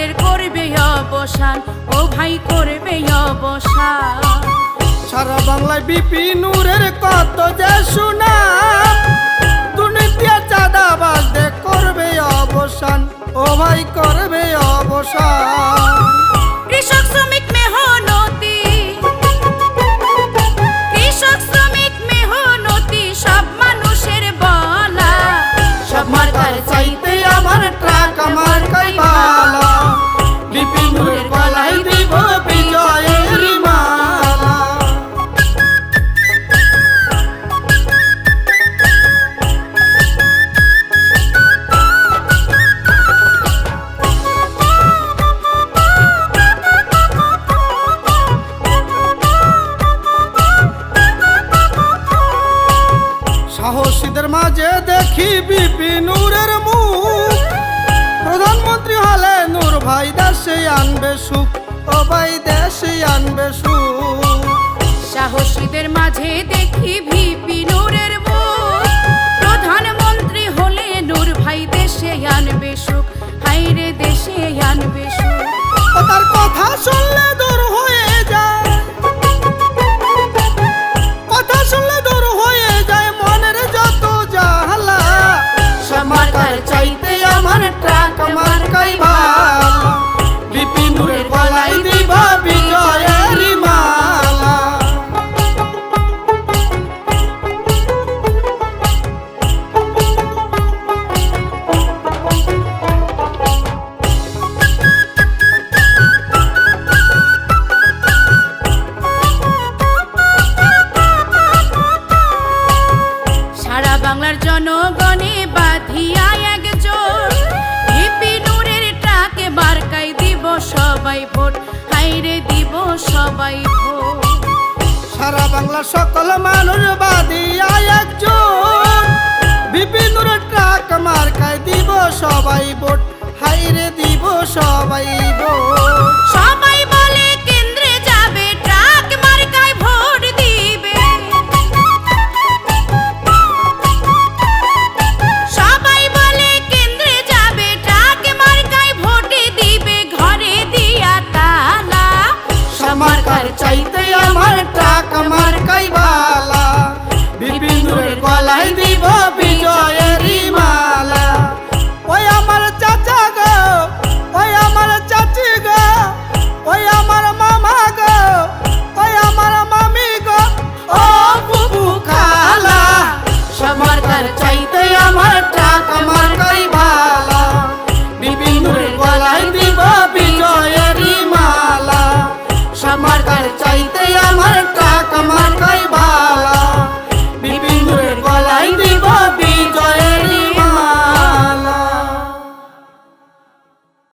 বাজদের করবে অবসান। ও ভাই করবে অবসান। সারা বাংলায় বিপিনুরের কত যে শোনা মাঝে দেখি বিপি নূরের মুখ। প্রধানমন্ত্রী হলে নূর ভাই দেশে আনবে সুখ ও ভাই দেশে আনবে সুখ। সাহসীদের মাঝে দেখি ভিপি নূরের মুখ। প্রধানমন্ত্রী হলে নূর ভাই দেশে আনবে সুখ হাইরে দেশে আনবে সুখ। ও তার কথা শুনলে দূর হয়ে সবাই সারা বাংলা সকল মানুষ বাদিয়া একজন। বিপিন নূরের ট্রাক মার্কায় দিব সবাই ভোট, হাইরে দিব সবাই